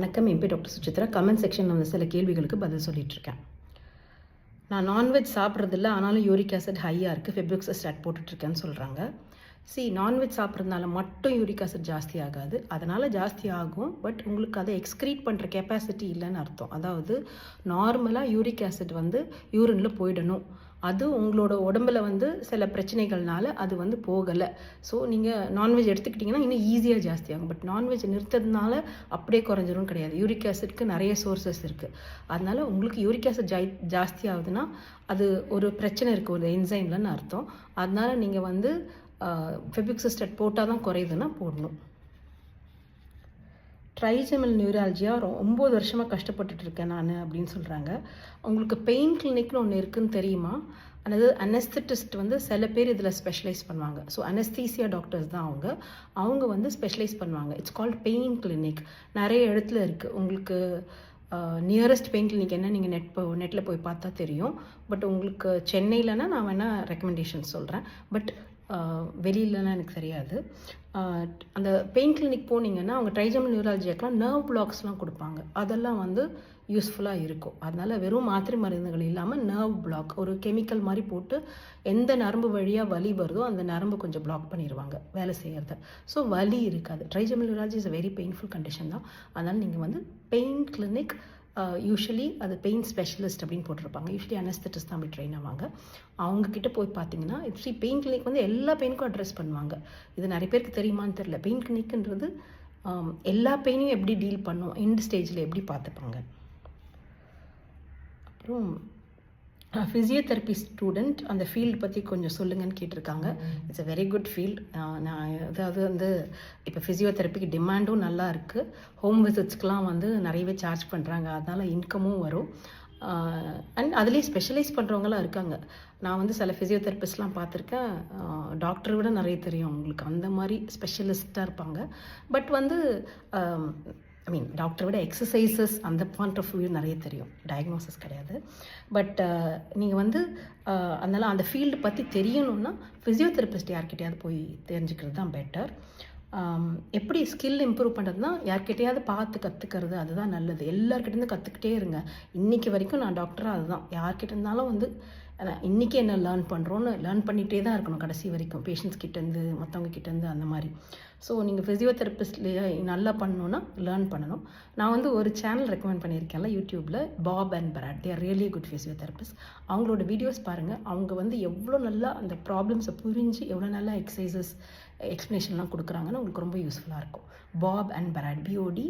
வணக்கம் MP doctor Suchitra comment செக்ஷனில் வந்து சில கேள்விகளுக்கு பதில் சொல்லிட்டு இருக்கேன் நான் நான்வெஜ் சாப்பிட்றதில்ல ஆனாலும் யூரிக் ஆசிட் ஹையாக இருக்குது ஃபெப்ரிக்ஸை ஸ்டார்ட் போட்டுட்ருக்கேன்னு சொல்கிறாங்க சி நான்வெஜ் சாப்பிட்றதுனால மட்டும் யூரிக் ஆசிட் ஜாஸ்தி ஆகாது. அதனால் ஜாஸ்தி ஆகும். பட் உங்களுக்கு அதை எக்ஸ்க்ரீட் பண்ணுற கெப்பாசிட்டி இல்லைன்னு அர்த்தம். அதாவது நார்மலாக யூரிக் ஆசிட் வந்து யூரினில் போயிடணும். அது உங்களோட உடம்புல வந்து சில பிரச்சனைகள்னால அது வந்து போகலை. ஸோ நீங்கள் நான்வெஜ் எடுத்துக்கிட்டிங்கன்னா இன்னும் ஈஸியாக ஜாஸ்தியாகும் பட் நான்வெஜ் நிறுத்ததுனால அப்படியே குறைஞ்சிரும் கிடையாது. யூரிக் ஆசிட்க்கு நிறைய சோர்சஸ் இருக்குது அதனால் உங்களுக்கு யூரிக் ஆசிட் ஜாய் ஜாஸ்தி ஆகுதுன்னா அது ஒரு பிரச்சனை இருக்குது ஒரு என்சைம்லன்னு அர்த்தம். அதனால் நீங்கள் வந்து ஃபெபிக்சிஸ்டட் போட்டால் தான் குறையுதுன்னா போடணும். ட்ரைஜெமல் ரொ ஒம்பது வருஷமாக கஷ்டப்பட்டுட்டு இருக்கேன் நான் அப்படின்னு சொல்கிறாங்க உங்களுக்கு பெயின் கிளினிக்னு ஒன்று இருக்குன்னு தெரியுமா? அதாவது அனஸ்தட்டிஸ்ட் வந்து சில பேர் இதில் ஸ்பெஷலைஸ் பண்ணுவாங்க. ஸோ அனஸ்தீசியா டாக்டர்ஸ் தான் அவங்க. அவங்க வந்து ஸ்பெஷலைஸ் பண்ணுவாங்க. It's called pain clinic. நிறைய இடத்துல இருக்குது உங்களுக்கு நியரஸ்ட் பெயின் கிளினிக் என்ன? நீங்கள் நெட் போ நெட்டில் போய் பார்த்தா தெரியும். பட் உங்களுக்கு சென்னையிலனா நான் வேணால் ரெக்கமெண்டேஷன் சொல்கிறேன் பட் வெளியிலலாம் எனக்கு தெரியாது அந்த பெயின் கிளினிக் போனீங்கன்னா அவங்க ட்ரைஜமல் நியூராலஜிக்கெலாம் நர்வ் பிளாக்ஸ்லாம் கொடுப்பாங்க. அதெல்லாம் வந்து யூஸ்ஃபுல்லாக இருக்கும். அதனால் வெறும் மாத்திரை மருந்துகள் இல்லாமல் நர்வ் பிளாக் ஒரு கெமிக்கல் மாதிரி போட்டு எந்த நரம்பு வழியாக வலி வருதோ அந்த நரம்பு கொஞ்சம் பிளாக் பண்ணிடுவாங்க வேலை செய்கிறத ஸோ வலி இருக்காது. Trigeminal neuralgia is very painful condition தான். அதனால் நீங்கள் வந்து பெயின் கிளினிக் யூஸ்வலி அது பெயின் ஸ்பெஷலிஸ்ட் அப்படின்னு போட்டிருப்பாங்க. யூஸ்வலி அனஸ்தட்டிஸ்ட் தான் அப்படி ட்ரெயின் ஆவாங்க. அவங்கக்கிட்ட போய் பார்த்தீங்கன்னா ஆக்சுவலி பெயின் கிளினிக் வந்து எல்லா பெயினுக்கும் அட்ரஸ் பண்ணுவாங்க. இது நிறைய பேருக்கு தெரியுமான்னு தெரில பெயின் கிளினிக்ன்றது எல்லா பெயினையும் எப்படி டீல் பண்ணும்? எண்ட் ஸ்டேஜில் எப்படி பார்த்துப்பாங்க அப்புறம் ஃபிசியோதெரப்பி ஸ்டூடெண்ட் அந்த ஃபீல்டு பற்றி கொஞ்சம் சொல்லுங்கன்னு கேட்டிருக்காங்க. It's a very good field நான் அதாவது வந்து இப்போ ஃபிசியோதெரப்பிக்கு டிமாண்டும் நல்லா இருக்குது ஹோம் விசிட்ஸ்க்கெலாம் வந்து நிறையவே சார்ஜ் பண்ணுறாங்க அதனால் இன்கமும் வரும். அண்ட் அதுலேயே ஸ்பெஷலைஸ் பண்ணுறவங்களாம் இருக்காங்க. நான் வந்து சில ஃபிசியோதெரபிஸ்ட்லாம் பார்த்துருக்கேன். டாக்டரை விட நிறைய தெரியும் அவங்களுக்கு. அந்த மாதிரி ஸ்பெஷலிஸ்ட்டாக இருப்பாங்க. பட் வந்து ஐ மீன் டாக்டரை விட எக்ஸசைசஸ் அந்த பாயிண்ட் ஆஃப் வியூ நிறைய தெரியும். டயக்னோசிஸ் கிடையாது. பட் uh, நீங்கள் வந்து uh, அதனால் அந்த ஃபீல்டு பற்றி தெரியணும்னா ஃபிசியோதெரபிஸ்ட் யார்கிட்டயாவது போய் தெரிஞ்சுக்கிறது தான் பெட்டர் um, எப்படி ஸ்கில் இம்ப்ரூவ் பண்ணுறதுனா யார்கிட்டையாவது பார்த்து கற்றுக்கிறது அதுதான் நல்லது. எல்லாருக்கிட்டேருந்து கற்றுக்கிட்டே இருங்க. இன்றைக்கி வரைக்கும் நான் டாக்டராக அதுதான். யார்கிட்ட இருந்தாலும் வந்து அதான் இன்றைக்கி என்ன லேர்ன் பண்ணுறோன்னு லேர்ன் பண்ணிகிட்டே தான் இருக்கணும் கடைசி வரைக்கும். பேஷண்ட்ஸ் கிட்டேருந்து மற்றவங்க கிட்டேருந்து அந்த மாதிரி. ஸோ நீங்கள் ஃபிசியோதெரபிஸ்ட்லேயே நல்லா பண்ணணுன்னா லேர்ன் பண்ணணும். நான் வந்து ஒரு சேனல் ரெக்கமெண்ட் பண்ணியிருக்கேன்ல யூடியூப்பில் Bob and Brad they're really good physiotherapist அவங்களோட வீடியோஸ் பாருங்கள் அவங்க வந்து எவ்வளோ நல்லா அந்த ப்ராப்ளம்ஸை புரிஞ்சு எவ்வளோ நல்லா எக்ஸசைசஸ் எக்ஸ்ப்ளனேஷன்லாம் கொடுக்குறாங்கன்னு உங்களுக்கு ரொம்ப யூஸ்ஃபுல்லாக இருக்கும். Pop and பராட் BOD